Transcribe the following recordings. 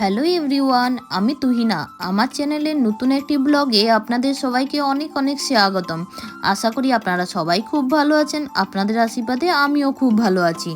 Hello everyone, আমি তুহিনা। আমার চ্যানেলের নতুন একটি ব্লগে আপনাদের সবাইকে অনেক অনেক স্বাগতম। আশা করি আপনারা সবাই খুব ভালো আছেন, আপনাদের আশীর্বাদে আমিও খুব ভালো আছি।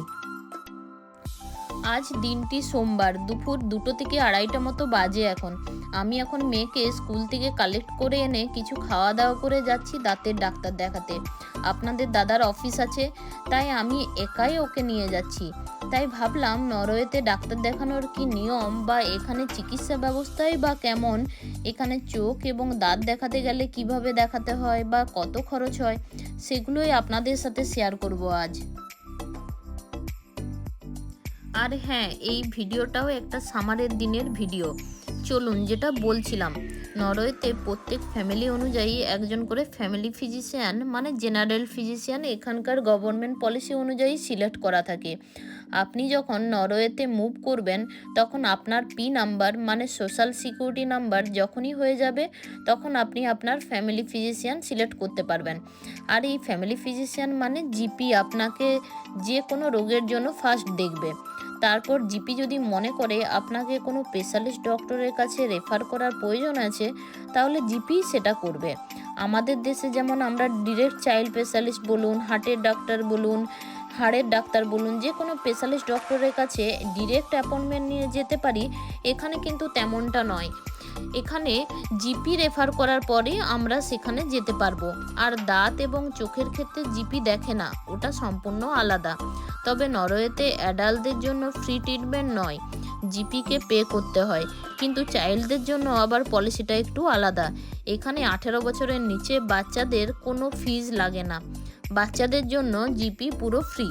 আজ দিনটি সোমবার, দুপুর দুটো থেকে আড়াইটা মতো বাজে এখন। আমি এখন মেয়েকে স্কুল থেকে কালেক্ট করে এনে কিছু খাওয়া দাওয়া করে যাচ্ছি দাঁতের ডাক্তার দেখাতে। আপনাদের দাদার অফিস আছে, তাই আমি একাই ওকে নিয়ে যাচ্ছি। তাই ভাবলাম নরওয়েতে ডাক্তার দেখানোর কি নিয়ম বা এখানে চিকিৎসা ব্যবস্থাই বা কেমন? এখানে চোখ এবং দাঁত দেখাতে গেলে কীভাবে দেখাতে হয় বা কত খরচ হয়? সেগুলোই আপনাদের সাথে শেয়ার করব আজ। আর হ্যাঁ এই ভিডিওটাও একটা সামারের দিনের ভিডিও। চলুন, যেটা বলছিলাম, নরওয়েতে প্রত্যেক ফ্যামিলি অনুযায়ী একজন করে ফ্যামিলি ফিজিশিয়ান মানে জেনারেল ফিজিশিয়ান এখানকার গভর্নমেন্ট পলিসি অনুযায়ী সিলেক্ট করা থাকে। আপনি যখন নরওয়েতে মুভ করবেন, তখন আপনার পি নাম্বার মানে সোশ্যাল সিকিউরিটি নাম্বার যখনই হয়ে যাবে, তখন আপনি আপনার ফ্যামিলি ফিজিশিয়ান সিলেক্ট করতে পারবেন। আর এই ফ্যামিলি ফিজিশিয়ান মানে জিপি আপনাকে যে কোনো রোগের জন্য ফার্স্ট দেখবে। তারপর জিপি যদি মনে করে আপনাকে কোনো স্পেশালিস্ট ডক্টরের কাছে রেফার করার প্রয়োজন আছে, তাহলে জিপি সেটা করবে। আমাদের দেশে যেমন আমরা ডিরেক্ট চাইল্ড স্পেশালিস্ট বলুন হার্টের ডাক্তার বলুন হাড়ের ডাক্তার বলুন, যে কোনো স্পেশালিস্ট ডক্টরের কাছে ডিরেক্ট অ্যাপয়েন্টমেন্ট নিয়ে যেতে পারি, এখানে কিন্তু তেমনটা নয়। এখানে জিপি রেফার করার পরে আমরা সেখানে যেতে পারব। আর দাঁত এবং চোখের ক্ষেত্রে জিপি দেখে না, ওটা সম্পূর্ণ আলাদা। তবে নরওয়েতে অ্যাডাল্টদের জন্য ফ্রি ট্রিটমেন্ট নয়, জিপিকে পে করতে হয়। কিন্তু চাইল্ডদের জন্য আবার পলিসিটা একটু আলাদা। এখানে আঠেরো বছরের নিচে বাচ্চাদের কোনো ফিজ লাগে না। বাচ্চাদের জন্য জিপি পুরো ফ্রি।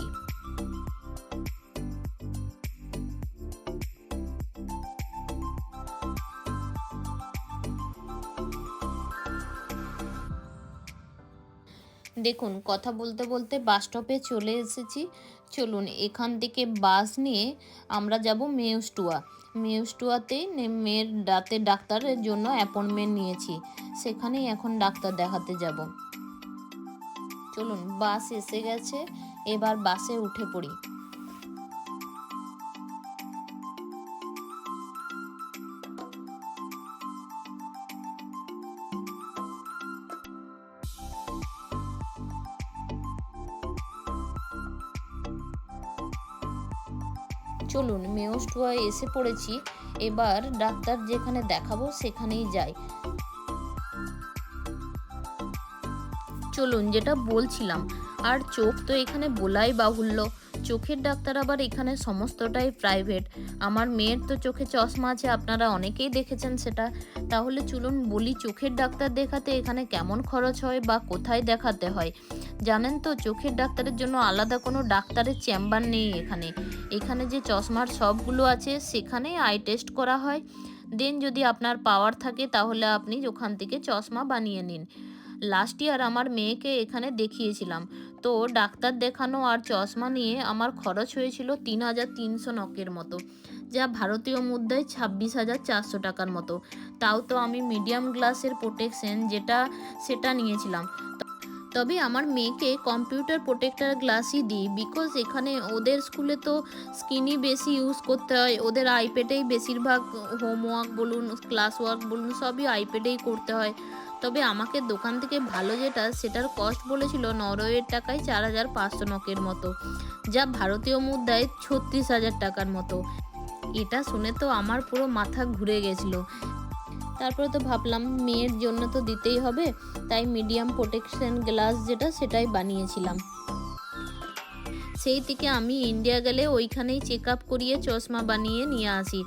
দেখুন, কথা বলতে বলতে বাস স্টপে চলে এসেছি। চলুন, এখান থেকে বাস নিয়ে আমরা যাব মেউস্টুয়া মেউস্টুয়াতে মেয়ের দাঁতের ডাক্তারের জন্য অ্যাপয়েন্টমেন্ট নিয়েছি। সেখানেই এখন ডাক্তার দেখাতে যাব। চলুন বাস এসে গেছে। এবার বাসে উঠে পড়ি। চলুন মেয়স্টুয়ায় এসে পড়েছি। এবার ডাক্তার যেখানে দেখাবো সেখানেই যাই। চলুন, যেটা বলছিলাম, আর চোখ তো এখানে বলাই বাহুল্য। চোখের ডাক্তার আবার এখানে সমস্তটাই প্রাইভেট আমার মেয়ের তো চোখে চশমা আছে, আপনারা অনেকেই দেখেছেন সেটা। তাহলে চলুন বলি চোখের ডাক্তার দেখাতে এখানে কেমন খরচ হয় বা কোথায় দেখাতে হয়? জানেন তো, চোখের ডাক্তারের জন্য আলাদা কোনো ডাক্তারের চেম্বার নেই এখানে। এখানে যে চশমার সবগুলো আছে সেখানেই আই টেস্ট করা হয়। দেন যদি আপনার পাওয়ার থাকে, তাহলে আপনি ওখান থেকে চশমা বানিয়ে নিন। লাস্ট ইয়ার আমার মেয়েকে এখানে দেখিয়েছিলাম। তো ডাক্তার দেখানো আর চশমা নিয়ে আমার খরচ হয়েছিল তিন হাজার তিনশো নকের মতো, যা ভারতীয় মুদ্রায় ছাব্বিশ হাজার চারশো টাকার মতো। তাও তো আমি মিডিয়াম গ্লাসের প্রোটেকশন যেটা, সেটা নিয়েছিলাম। তবে আমার মেয়েকে কম্পিউটার প্রোটেক্টার গ্লাসই দিই বিকজ এখানে ওদের স্কুলে তো স্ক্রিনই বেশি ইউজ করতে হয়, ওদের আইপ্যাডেই বেশিরভাগ হোমওয়ার্ক বলুন ক্লাস ওয়ার্ক বলুন, সবই আইপ্যাডেই করতে হয়। তবে আমাকে দোকান থেকে ভালো যেটা, সেটার কস্ট বলেছিল নরওয়ের টাকায় চার হাজার পাঁচশো নকের মতো, যা ভারতীয় মুদ্রায় ছত্রিশ হাজার টাকার মতো। এটা শুনে তো আমার পুরো মাথা ঘুরে গেছিল। তারপরে তো ভাবলাম মেয়ের জন্য তো দিতেই হবে, তাই মিডিয়াম প্রোটেকশন গ্লাস যেটা সেটাই বানিয়েছিলাম। সেই থেকে আমি ইন্ডিয়া গেলে ওইখানেই চেক আপ করিয়ে চশমা বানিয়ে নিয়ে আসি।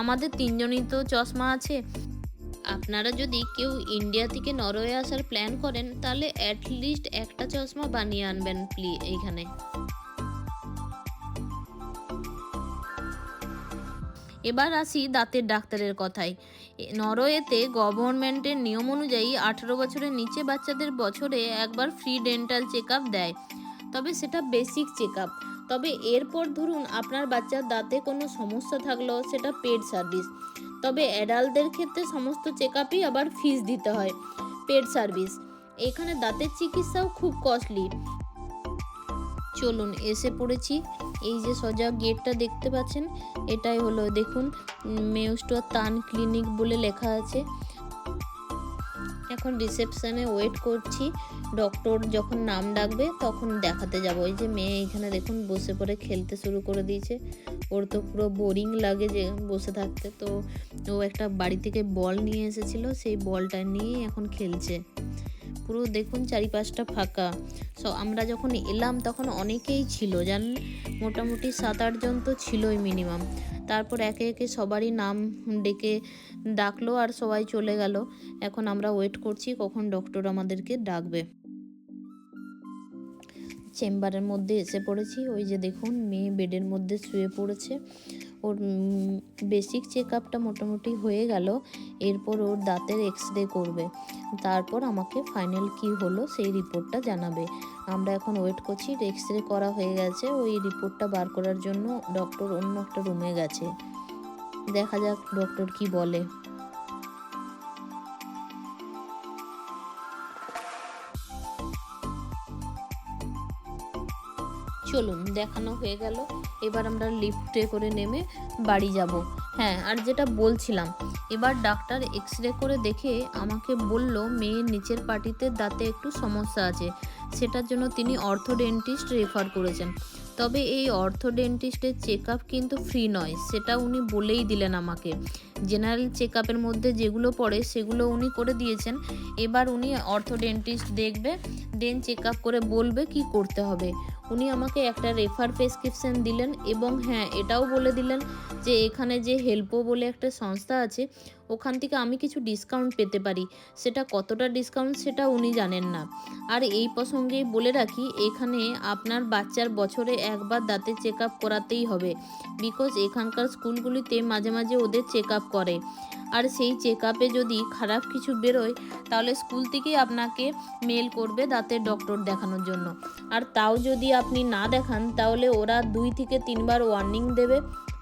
আমাদের তিনজনই তো চশমা আছে। আপনারা যদি কেউ ইন্ডিয়া থেকে নরওয়ে আসার প্ল্যান করেন, তাহলে অ্যাটলিস্ট একটা চশমা বানিয়ে আনবেন প্লি এইখানে। এবার আসি দাঁতের ডাক্তারের কথায়। নরওয়েতে গভর্নমেন্টের নিয়ম অনুযায়ী আঠেরো বছরের নিচে বাচ্চাদের বছরে একবার ফ্রি ডেন্টাল চেক দেয়। তবে সেটা বেসিক চেক তবে এরপর ধরুন আপনার বাচ্চার দাঁতে কোনো সমস্যা থাকল, সেটা পেড সার্ভিস। তবে অ্যাডাল্টদের ক্ষেত্রে সমস্ত চেক আবার ফিস দিতে হয়, পেড সার্ভিস। এখানে দাঁতের চিকিৎসাও খুব কস্টলি। চলুন এসে পড়েছি। এই যে সজা গেটটা দেখতে পাচ্ছেন, এটাই হলো, দেখুন মেউস্টোর তান ক্লিনিক বলে লেখা আছে। এখন রিসেপশনে ওয়েট করছি, ডক্টর যখন নাম ডাকবে তখন দেখাতে যাব। ওই যে মেয়ে এখানে দেখুন, বসে পড়ে খেলতে শুরু করে দিয়েছে। ওর তো পুরো বোরিং লাগে যে বসে থাকতে। তো ও একটা বাড়ি থেকে বল নিয়ে এসেছিল, সেই বলটা নিয়ে এখন খেলছে। পুরো দেখুন চারিপাশটা ফাঁকা। সো আমরা যখন এলাম তখন অনেকেই ছিল জানেন মোটামুটি সাত আটজন তো ছিলই মিনিমাম তারপর একে একে সবারই নাম ডেকে ডাকলো আর সবাই চলে গেল। এখন আমরা ওয়েট করছি কখন ডক্টর আমাদেরকে ডাকবে। চেম্বারের মধ্যে এসে পড়েছি। ওই যে দেখুন, মেয়ে বেডের মধ্যে শুয়ে পড়েছে। ওর বেসিক চেক আপটা মোটামুটি হয়ে গেল। এরপর ওর দাঁতের এক্স রে করবে। তারপর আমাকে ফাইনাল কি হলো সেই রিপোর্টটা জানাবে। আমরা এখন ওয়েট করছি এক্স রে করা হয়ে গেছে। ওই রিপোর্টটা বার করার জন্য ডক্টর অন্য একটা রুমে গেছে। দেখা যাক ডক্টর কি বলে। চলুন, দেখানো হয়ে গেল। এবার আমরা লিফটে করে নেমে বাড়ি যাব। হ্যাঁ আর যেটা বলছিলাম, এবার ডাক্তার এক্স রে করে দেখে আমাকে বলল, মেয়ের নিচের পাটিতে দাঁতে একটু সমস্যা আছে। সেটার জন্য তিনি অর্থোডেন্টিস্ট রেফার করেছেন। তবে এই অর্থোডেন্টিস্টের চেক আপ কিন্তু ফ্রি নয়। সেটা উনি বলেই দিলেন আমাকে। জেনারেল চেক আপের মধ্যে যেগুলো পড়ে, সেগুলো উনি করে দিয়েছেন। এবার উনি অর্থোডেন্টিস্ট দেখবে দেন চেক আপ করে বলবে কি করতে হবে। উনি আমাকে একটা রেফার প্রেসক্রিপশন দিলেন এবং হ্যাঁ এটাও বলে দিলেন যে এখানে যে হেল্পো বলে একটা সংস্থা আছে, ওখান থেকে আমি কিছু ডিসকাউন্ট পেতে পারি। সেটা কতটা ডিসকাউন্ট সেটা উনি জানেন না। আর এই প্রসঙ্গে বলে রাখি, এখানে আপনার বাচ্চার বছরে একবার দাঁতে চেক আপ করাতেই হবে। বিকজ এখানকার স্কুলগুলিতে মাঝে মাঝে ওদের চেক আপ করে। আর সেই চেক আপে যদি খারাপ কিছু বেরোয়, তাহলে স্কুল থেকেই আপনাকে মেল করবে দাঁতের ডক্টর দেখানোর জন্য। আর তাও যদি আপনি না দেখান, তাহলে ওরা দুই থেকে তিনবার ওয়ার্নিং দেবে।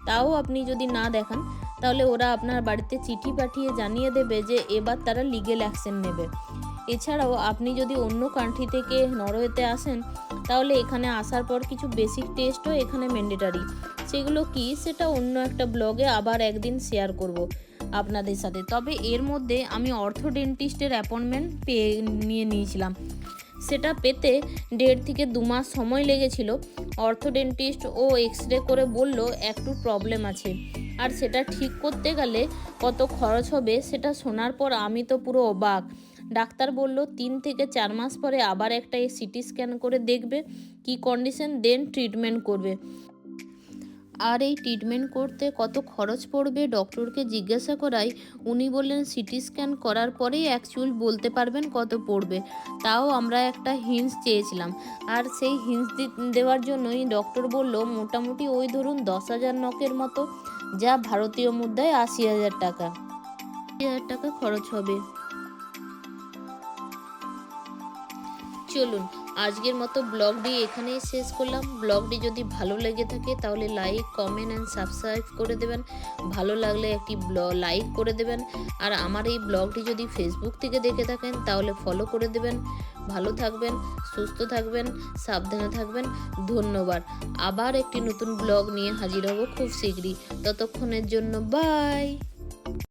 তাও আপনি যদি না দেখান, তাহলে ওরা আপনার বাড়িতে চিঠি পাঠিয়ে জানিয়ে দেবে যে এবার তারা লিগেল অ্যাকশন নেবে। এছাড়াও আপনি যদি অন্য কান্ট্রি থেকে নরওয়েতে আসেন, তাহলে এখানে আসার পর কিছু বেসিক টেস্টও এখানে ম্যান্ডেটারি সেগুলো কি, সেটা অন্য একটা ব্লগে আবার একদিন শেয়ার করব আপনাদের সাথে। তবে এর মধ্যে আমি অর্থোডেন্টিস্টের অ্যাপয়েন্টমেন্ট পেয়ে, নিয়ে নিয়েছিলাম। সেটা পেতে দেড় থেকে দু মাস সময় লেগেছিল। অর্থোডেন্টিস্ট ও এক্স রে করে বলল, একটু প্রবলেম আছে। আর সেটা ঠিক করতে গেলে কত খরচ হবে সেটা শোনার পর আমি তো পুরো অবাক। ডাক্তার বলল, তিন থেকে চার মাস পরে আবার একটা সিটি স্ক্যান করে দেখবে, কি কন্ডিশন দেন, ট্রিটমেন্ট করবে। আর এই ট্রিটমেন্ট করতে কত খরচ পড়বে? ডক্টরকে জিজ্ঞাসা করাই উনি বললেন সিটি স্ক্যান করার পরেই অ্যাকচুয়াল বলতে পারবেন কত পড়বে। তাও আমরা একটা হিন্স চেয়েছিলাম। আর সেই হিন্স দেওয়ার জন্যই ডক্টর বলল, মোটামুটি ওই ধরুন দশ হাজার নকের মতো যা ভারতীয় মুদ্রায় আশি হাজার টাকা। আশি হাজার টাকা খরচ হবে। চলুন, আজকের মতো ব্লগটি এখানেই শেষ করলাম। ব্লগটি যদি ভালো লেগে থাকে তাহলে লাইক কমেন্ট অ্যান্ড সাবস্ক্রাইব করে দেবেন। ভালো লাগলে একটি লাইক করে দেবেন। আর আমার এই ব্লগটি যদি ফেসবুক থেকে দেখে থাকেন তাহলে ফলো করে দেবেন। ভালো থাকবেন, সুস্থ থাকবেন, সাবধানে থাকবেন। ধন্যবাদ। আবার একটি নতুন ব্লগ নিয়ে হাজির হব খুব শীঘ্রই। ততক্ষণের জন্য বাই